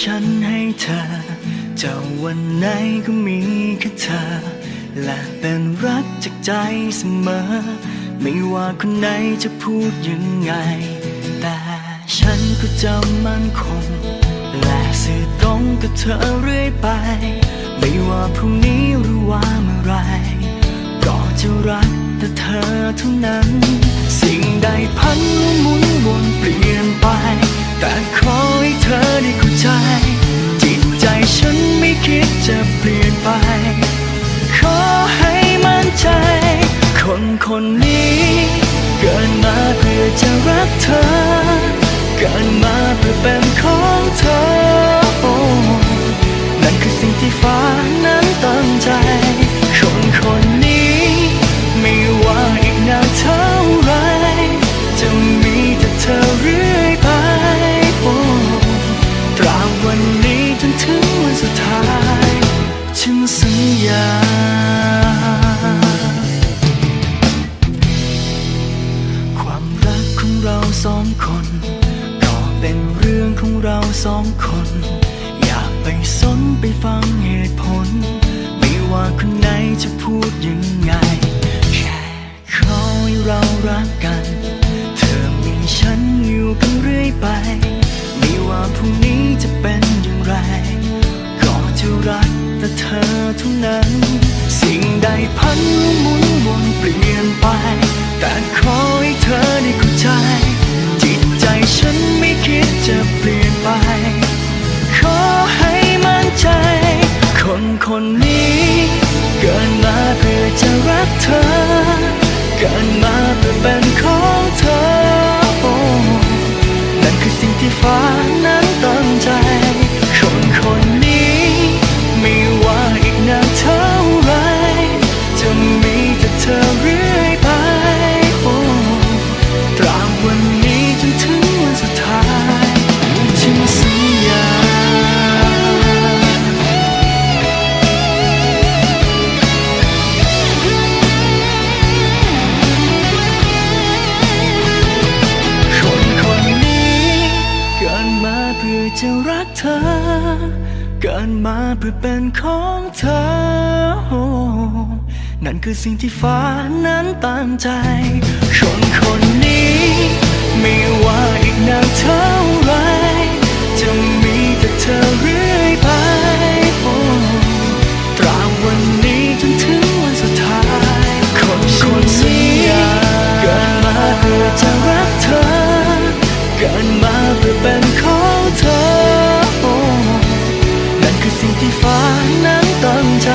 ฉันให้เธอจะวันไหนก็มีแค่เธอ และเป็นรักจากใจเสมอ ไม่ว่าคนไหนจะพูดยังไง แต่ฉันก็จะมั่นคง และสื่อตรงกับเธอเรื่อยไป ไม่ว่าพรุ่งนี้หรือว่าเมื่อไรก็จะรักแต่เธอเท่านั้น สิ่งใดพันละหมุนวนเปลี่ยนไป แต่ขอให้เธอ รักเธอ เป็นเรื่องของเราสองคน อย่าไปสนไปฟังเหตุผล ไม่ว่าคนไหนจะพูดยังไง แค่ขอให้เรารักกัน เธอมีฉันอยู่กันเรื่อยไป ไม่ว่าพรุ่งนี้จะเป็นอย่างไร ก็จะรักแต่เธอเท่านั้น สิ่งใดพันหมุนวนเปลี่ยนไป แต่ขอให้เธอได้เข้าใจ จะเปลี่ยนไป ขอให้มั่นใจ คนคนนี้ เกิดมาเพื่อจะรักเธอ เกิดมาเพื่อเป็น เพื่อเป็นของเธอ นั่นคือสิ่งที่ฟ้านั้นตามใจ คนคนนี้ ที่ฟ้านั้นตั้งใจ